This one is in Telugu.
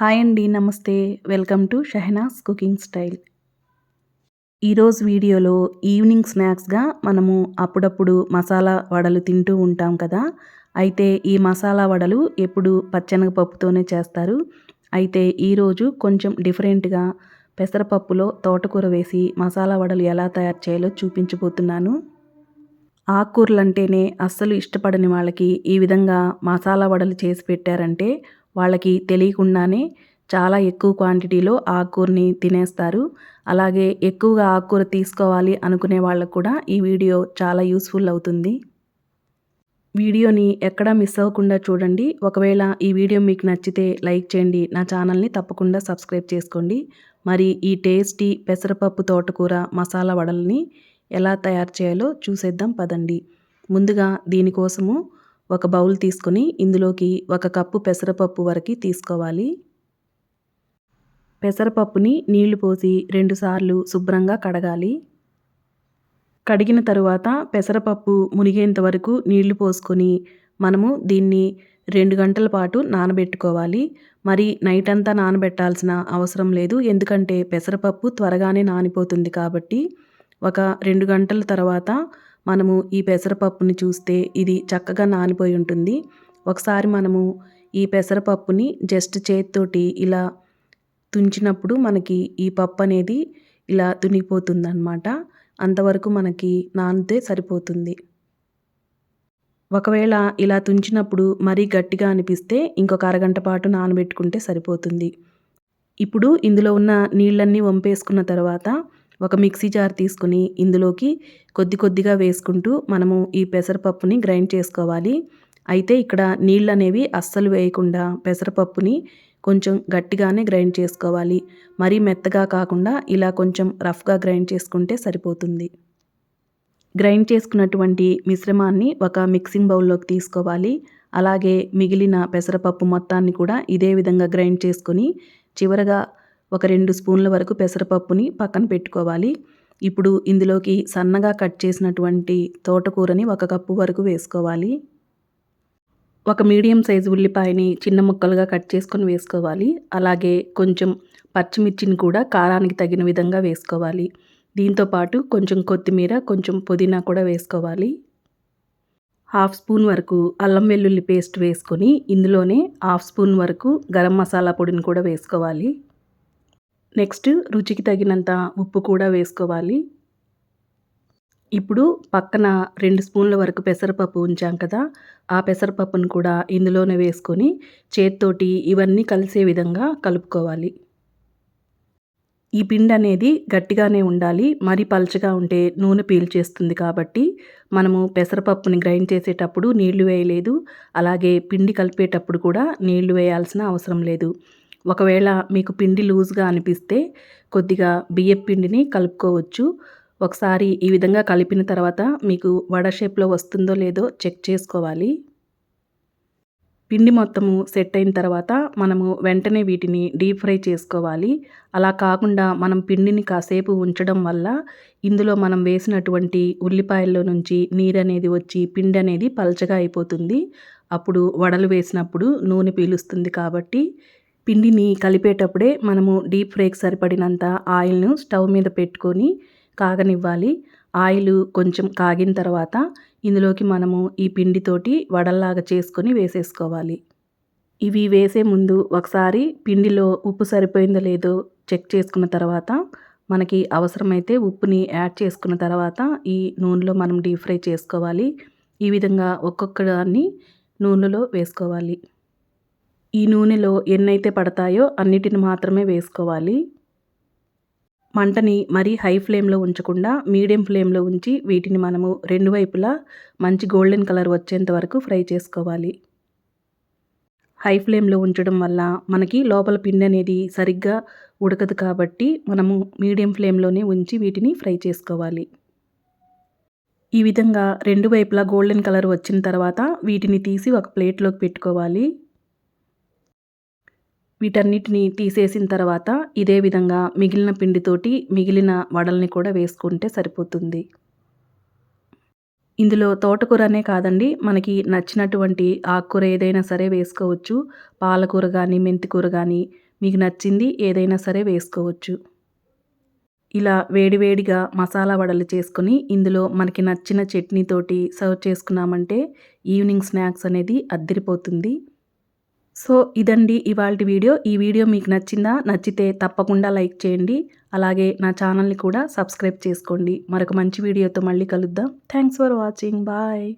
హాయ్ అండి నమస్తే. Welcome to Shahnaz cooking style. ఈరోజు వీడియోలో ఈవినింగ్ స్నాక్స్గా మనము అప్పుడప్పుడు మసాలా వడలు తింటూ ఉంటాం కదా. అయితే ఈ మసాలా వడలు ఎప్పుడు పచ్చనగపప్పుతోనే చేస్తారు. అయితే ఈరోజు కొంచెం డిఫరెంట్గా పెసరపప్పులో తోటకూర వేసి మసాలా వడలు ఎలా తయారు చేయాలో చూపించబోతున్నాను. ఆకుకూరలు అంటేనే అస్సలు ఇష్టపడని వాళ్ళకి ఈ విధంగా మసాలా వడలు చేసి పెట్టారంటే వాళ్ళకి తెలియకుండానే చాలా ఎక్కువ క్వాంటిటీలో ఆకుకూరని తినేస్తారు. అలాగే ఎక్కువగా ఆకుకూర తీసుకోవాలి అనుకునే వాళ్ళకు కూడా ఈ వీడియో చాలా యూస్ఫుల్ అవుతుంది. వీడియోని ఎక్కడా మిస్ అవ్వకుండా చూడండి. ఒకవేళ ఈ వీడియో మీకు నచ్చితే లైక్ చేయండి. నా ఛానల్ని తప్పకుండా సబ్స్క్రైబ్ చేసుకోండి. మరి ఈ టేస్టీ పెసరపప్పు తోటకూర మసాలా వడల్ని ఎలా తయారు చేయాలో చూసేద్దాం పదండి. ముందుగా దీనికోసము ఒక బౌల్ తీసుకొని ఇందులోకి ఒక కప్పు పెసరపప్పు వరకు తీసుకోవాలి. పెసరపప్పుని నీళ్ళు పోసి రెండుసార్లు శుభ్రంగా కడగాలి. కడిగిన తరువాత పెసరపప్పు మునిగేంత వరకు నీళ్ళు పోసుకొని మనము దీన్ని రెండు గంటల పాటు నానబెట్టుకోవాలి. మరి నైట్ అంతా నానబెట్టాల్సిన అవసరం లేదు. ఎందుకంటే పెసరపప్పు త్వరగానే నానిపోతుంది కాబట్టి ఒక రెండు గంటల తర్వాత మనము ఈ పెసరపప్పుని చూస్తే ఇది చక్కగా నానిపోయి ఉంటుంది. ఒకసారి మనము ఈ పెసరపప్పుని జస్ట్ చేతితోటి ఇలా తుంచినప్పుడు మనకి ఈ పప్పు అనేది ఇలా తునిగిపోతుందన్నమాట. అంతవరకు మనకి నానితే సరిపోతుంది. ఒకవేళ ఇలా తుంచినప్పుడు మరీ గట్టిగా అనిపిస్తే ఇంకొక అరగంట పాటు నానబెట్టుకుంటే సరిపోతుంది. ఇప్పుడు ఇందులో ఉన్న నీళ్ళన్నీ వంపేసుకున్న తర్వాత ఒక మిక్సీ జార్ తీసుకుని ఇందులోకి కొద్ది కొద్దిగా వేసుకుంటూ మనము ఈ పెసరపప్పుని గ్రైండ్ చేసుకోవాలి. అయితే ఇక్కడ నీళ్ళు అనేవి అస్సలు వేయకుండా పెసరపప్పుని కొంచెం గట్టిగానే గ్రైండ్ చేసుకోవాలి. మరీ మెత్తగా కాకుండా ఇలా కొంచెం రఫ్గా గ్రైండ్ చేసుకుంటే సరిపోతుంది. గ్రైండ్ చేసుకున్నటువంటి మిశ్రమాన్ని ఒక మిక్సింగ్ బౌల్లోకి తీసుకోవాలి. అలాగే మిగిలిన పెసరపప్పు మొత్తాన్ని కూడా ఇదే విధంగా గ్రైండ్ చేసుకొని చివరగా ఒక రెండు స్పూన్ల వరకు పెసరపప్పుని పక్కన పెట్టుకోవాలి. ఇప్పుడు ఇందులోకి సన్నగా కట్ చేసినటువంటి తోటకూరని ఒక కప్పు వరకు వేసుకోవాలి. ఒక మీడియం సైజు ఉల్లిపాయని చిన్న ముక్కలుగా కట్ చేసుకొని వేసుకోవాలి. అలాగే కొంచెం పచ్చిమిర్చిని కూడా కారానికి తగిన విధంగా వేసుకోవాలి. దీంతోపాటు కొంచెం కొత్తిమీర కొంచెం పుదీనా కూడా వేసుకోవాలి. హాఫ్ స్పూన్ వరకు అల్లం వెల్లుల్లి పేస్ట్ వేసుకొని ఇందులోనే హాఫ్ స్పూన్ వరకు గరం మసాలా పొడిని కూడా వేసుకోవాలి. నెక్స్ట్ రుచికి తగినంత ఉప్పు కూడా వేసుకోవాలి. ఇప్పుడు పక్కన రెండు స్పూన్ల వరకు పెసరపప్పు ఉంచాం కదా ఆ పెసరపప్పును కూడా ఇందులోనే వేసుకొని చేత్తోటి ఇవన్నీ కలిసే విధంగా కలుపుకోవాలి. ఈ పిండి అనేది గట్టిగానే ఉండాలి మరి పలచగా ఉంటే నూనె పీల్చేస్తుంది కాబట్టి మనము పెసరపప్పుని గ్రైండ్ చేసేటప్పుడు నీళ్ళు వేయలేదు అలాగే పిండి కలిపేటప్పుడు కూడా నీళ్ళు వేయాల్సిన అవసరం లేదు. ఒకవేళ మీకు పిండి లూజ్గా అనిపిస్తే కొద్దిగా బియ్యపు పిండిని కలుపుకోవచ్చు. ఒకసారి ఈ విధంగా కలిపిన తర్వాత మీకు వడ షేప్లో వస్తుందో లేదో చెక్ చేసుకోవాలి. పిండి మొత్తము సెట్ అయిన తర్వాత మనము వెంటనే వీటిని డీప్ ఫ్రై చేసుకోవాలి. అలా కాకుండా మనం పిండిని కాసేపు ఉంచడం వల్ల ఇందులో మనం వేసినటువంటి ఉల్లిపాయల్లో నుంచి నీరు అనేది వచ్చి పిండి అనేది పలచగా అయిపోతుంది. అప్పుడు వడలు వేసినప్పుడు నూనె పీలుస్తుంది కాబట్టి పిండిని కలిపేటప్పుడే మనము డీప్ ఫ్రైకి సరిపడినంత ఆయిల్ను స్టవ్ మీద పెట్టుకొని కాగనివ్వాలి. ఆయిల్ కొంచెం కాగిన తర్వాత ఇందులోకి మనము ఈ పిండితోటి వడల్లాగా చేసుకొని వేసేసుకోవాలి. ఇవి వేసే ముందు ఒకసారి పిండిలో ఉప్పు సరిపోయిందో లేదో చెక్ చేసుకున్న తర్వాత మనకి అవసరమైతే ఉప్పుని యాడ్ చేసుకున్న తర్వాత ఈ నూనెలో మనం డీప్ ఫ్రై చేసుకోవాలి. ఈ విధంగా ఒక్కొక్క దాన్ని నూనెలో వేసుకోవాలి. ఈ నూనెలో ఎన్నైతే పడతాయో అన్నిటిని మాత్రమే వేసుకోవాలి. మంటని మరీ హై ఫ్లేమ్లో ఉంచకుండా మీడియం ఫ్లేమ్లో ఉంచి వీటిని మనము రెండు వైపులా మంచి గోల్డెన్ కలర్ వచ్చేంత వరకు ఫ్రై చేసుకోవాలి. హై ఫ్లేమ్లో ఉంచడం వల్ల మనకి లోపల పిండి అనేది సరిగ్గా ఉడకదు కాబట్టి మనము మీడియం ఫ్లేమ్లోనే ఉంచి వీటిని ఫ్రై చేసుకోవాలి. ఈ విధంగా రెండు వైపులా గోల్డెన్ కలర్ వచ్చిన తర్వాత వీటిని తీసి ఒక ప్లేట్లోకి పెట్టుకోవాలి. వీటన్నిటిని తీసేసిన తర్వాత ఇదే విధంగా మిగిలిన పిండితోటి మిగిలిన వడల్ని కూడా వేసుకుంటే సరిపోతుంది. ఇందులో తోటకూర అనే కాదండి మనకి నచ్చినటువంటి ఆకుకూర ఏదైనా సరే వేసుకోవచ్చు. పాలకూర కానీ మెంతికూర కానీ మీకు నచ్చింది ఏదైనా సరే వేసుకోవచ్చు. ఇలా వేడివేడిగా మసాలా వడలు చేసుకొని ఇందులో మనకి నచ్చిన చట్నీతోటి సర్వ్ చేసుకున్నామంటే ఈవినింగ్ స్నాక్స్ అనేది అద్దరిపోతుంది. సో ఇదండి ఇవాళ వీడియో. ఈ వీడియో మీకు నచ్చిందా? నచ్చితే తప్పకుండా లైక్ చేయండి. అలాగే నా ఛానల్ని కూడా సబ్స్క్రైబ్ చేసుకోండి. మరొక మంచి వీడియోతో మళ్ళీ కలుద్దాం. Thanks for watching. బాయ్.